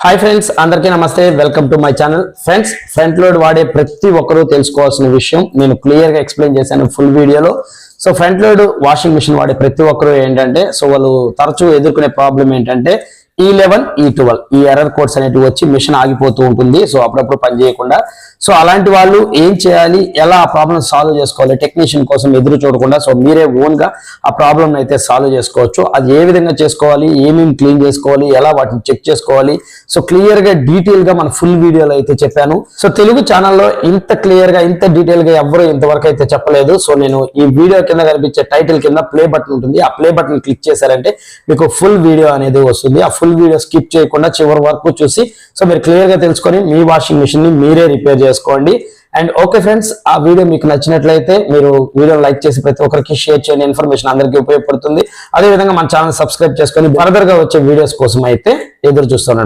Hi friends అందరికీ నమస్తే. Welcome to my channel friends front load వాడే ప్రతి ఒక్కరూ తెలుసుకోవాల్సిన విషయం నేను క్లియర్గా ఎక్స్ప్లెయిన్ చేశాను ఫుల్ వీడియోలో. So front load washing machine వాడే ప్రతి ఒక్కరూ ఏంటంటే సో వాళ్ళు తరచూ ఎదుర్కొనే ప్రాబ్లం ఏంటంటే E e E eleven E twelve E error codes అనేటివి వచ్చి మిషన్ ఆగిపోతూ ఉంటుంది. సో అప్పుడప్పుడు పని చేయకుండా. సో అలాంటి వాళ్ళు ఏం చేయాలి? ఎలా ఆ ప్రాబ్లమ్ సాల్వ్ చేసుకోవాలి? టెక్నీషియన్ కోసం ఎదురు చూడకుండా. సో మీరే ఓన్గా ఆ ప్రాబ్లమ్ అయితే సాల్వ్ చేసుకోవచ్చు. అది ఏ విధంగా చేసుకోవాలి? ఏమేమి క్లీన్ చేసుకోవాలి? ఎలా వాటిని చెక్ చేసుకోవాలి? సో క్లియర్గా డీటెయిల్గా మన ఫుల్ వీడియోలో అయితే చెప్పాను. సో తెలుగు ఛానల్లో ఇంత క్లియర్గా ఇంత డీటెయిల్గా ఎవరు ఇంతవరకు అయితే చెప్పలేదు. సో నేను ఈ వీడియో కింద కనిపించే టైటిల్ కింద ప్లే బటన్ ఉంటుంది. ఆ ప్లే బటన్ క్లిక్ చేశారంటే మీకు ఫుల్ వీడియో అనేది వస్తుంది. ఆ ఫుల్ వీడియో స్కిప్ చేయకుండా చివరి వరకు చూసి సో మీరు క్లియర్గా తెలుసుకొని మీ వాషింగ్ మిషన్ని మీరే రిపేర్ చేసుకోండి. అండ్ ఓకే ఫ్రెండ్స్ ఆ వీడియో మీకు నచ్చినట్లయితే మీరు వీడియో లైక్ చేసి ప్రతి ఒక్కరికి షేర్ చేయండి. ఇన్ఫర్మేషన్ అందరికీ ఉపయోగపడుతుంది. అదే విధంగా మన ఛానల్ సబ్స్క్రైబ్ చేసుకొని ఫర్దర్గా వచ్చే వీడియోస్ కోసం అయితే ఎదురు చూస్తున్నాను